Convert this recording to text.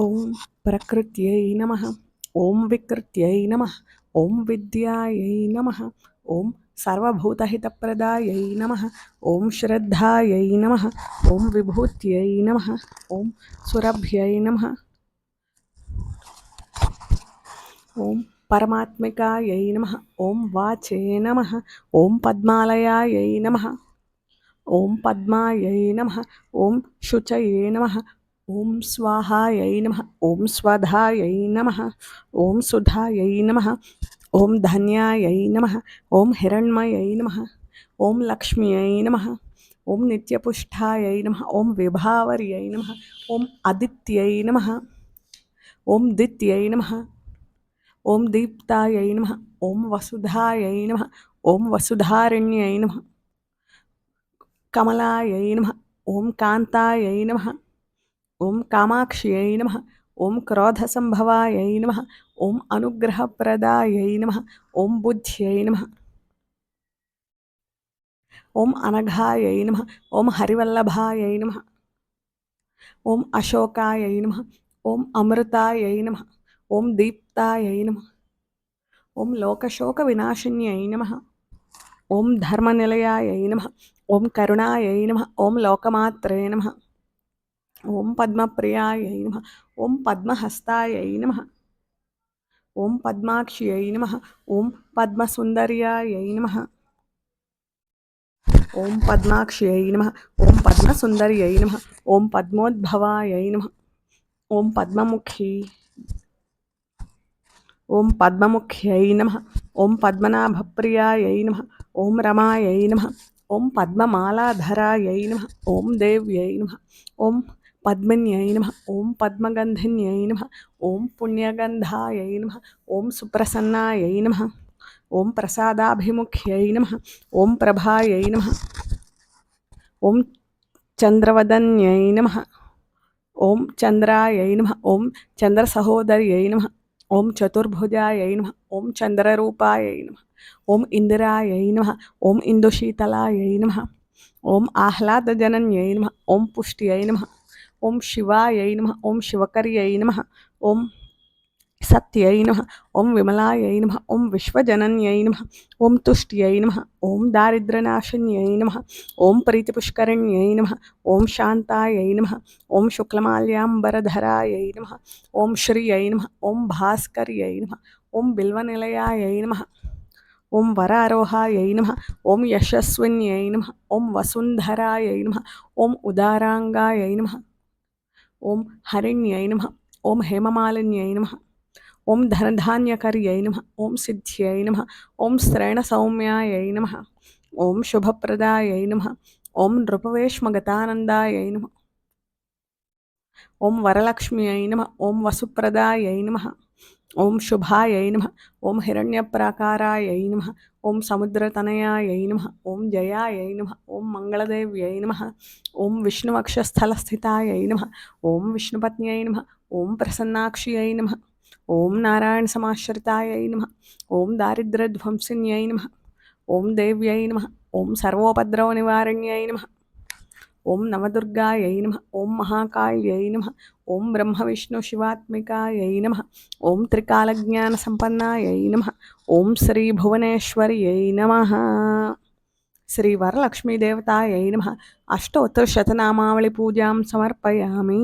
ॐ प्रकृत्यै नमः ॐ विकृत्यै नमः ॐ विद्यायै नमः ॐ सर्वभूतहितप्रदायै नमः ॐ श्रद्धायै नमः ॐ विभूत्यै नमः ॐ सुरभ्यै नमः ॐ परमात्मिकायै नमः ॐ वाचे नमः ॐ पद्मालयायै नमः ॐ पद्मायै नमः ॐ शुचये नमः ओम स्वाहायै नमः ओम स्वाधायै नमः ओम सुधायै नमः ओम धन्यायै नमः ओम हिरण्मयै नमः ओम लक्ष्म्यै नमः ओम नित्यपुष्ठायै नमः ओम विभावर्यै नमः ओम आदित्यै नमः ओम दित्यै नमः ओम दीप्तायै नमः ओम वसुधायै नमः ओम वसुधारण्यै नमः कमलायै नमः ओम कान्तायै नमः ॐ नम ओं क्रोधसंभवाय नम ओं ॐ नम ओं बुद्ध्य नम ओं अनघाय नम ओं हरिवल्लभाय नम ओं अशोकाय नम ओं अमृताय नम ओं दीप्ताय नम ओं लोकशोक विनाशिन्य नम ओं धर्मनिलयाय नम ओं करुणाय नम ओं लोकमात्रे नमः ఓం పద్మప్రియాయై నమ ఓం పద్మహస్తాయై నమ ఓం పద్మాక్ష్యై నమ ఓం పద్మసుందర్యాయై నమ ఓం పద్మాక్ష్యై నమ ఓం పద్మసుందర్యై నమ ఓం పద్మోద్భవాయై నమ ఓం పద్మముఖి ఓం పద్మముఖ్యై నమ ఓం పద్మనాభప్రియాయై నమ ఓం రమాయై నమ ఓం పద్మమాలాధరాయై నమ ఓం దేవ్యై నమ ఓం पद्मन्यै नमः ओं पद्मगन्धन्यै नमः ओं पुण्यगन्धायै नमः ओं सुप्रसन्नायै नमः ओं प्रसादाभिमुख्यै नमः ओं प्रभायै नमः ओं चन्द्रवदन्यै नमः ओं चंद्राय नमः ओं चन्द्रसहोदर्यै नमः ओं चतुर्भुजायै नमः ओं चन्द्ररूपायै नमः ओं इंदिराय नमः ओं इन्दुशीतलायै नमः ओं आह्लादजनन्यै नमः ओं पुष्ट्यै नमः ఓం శివాయ నమ ఓం శివకర్యై నమ ఓం సత్యై నమ ఓం విమలాయై నమ ఓం విశ్వజనన్యై నమ ఓం తుష్ట్యై నమ ఓం దారిద్రనాశన్యై నమ ఓం ప్రీతిపుష్కరిణ్యై నమ ఓం శాంతాయై నమ ఓం శుక్లమాల్యాంబరధరాయై నమ ఓం శ్రీయై నమ ఓం భాస్కర్యై నమ ఓం బిల్వనిలయాయై నమ ఓం వరారోహాయై నమ ఓం యశస్విన్యై నమ ఓం వసుంధరాయై నమ ఓం ఉదారాంగాయై నమ ఓం హరిణ్యై నమ ఓం హేమమాలిన్యై నమ ఓం ధనధాన్యకర్యై నమ ఓం సిద్ధ్యై నమ ఓం శ్రేణసౌమ్యాయై నమ ఓం శుభప్రదాయై నమ ఓం నృపవేష్మగతానందాయై నమ ఓం వరలక్ష్మ్యై నమ ఓం వసుప్రదాయై నమ. ఓం శుభాయై నమ ఓం హిరణ్యప్రాకారాయై నమ ఓం సముద్రతనయాయై నమ ఓం జయాయై నమ ఓం మంగళదేవ్యై నమ ఓం విష్ణువక్షస్థలస్థితాయై నమ ఓం విష్ణుపత్న్యై నమ ఓం ప్రసన్నాక్ష్యై నమ ఓం నారాయణ సమాశ్రితాయై నమ ఓం దారిద్రధ్వంసిన్యై నమ ఓం దేవ్యై నమ ఓం సర్వోపద్రవ నివారణ్యై నమ ओम नवदुर्गा यही नम ओम महाकाल यही नम ओम ब्रह्म विष्णु शिवात्मिका यही नम ओम त्रिकालज्ञान संपन्ना यही नम ओम श्री भुवनेश्वर यही नम श्री वरलक्ष्मी देवता यही नम अष्टोत्तर शतनामावली पूजा समर्पयामी।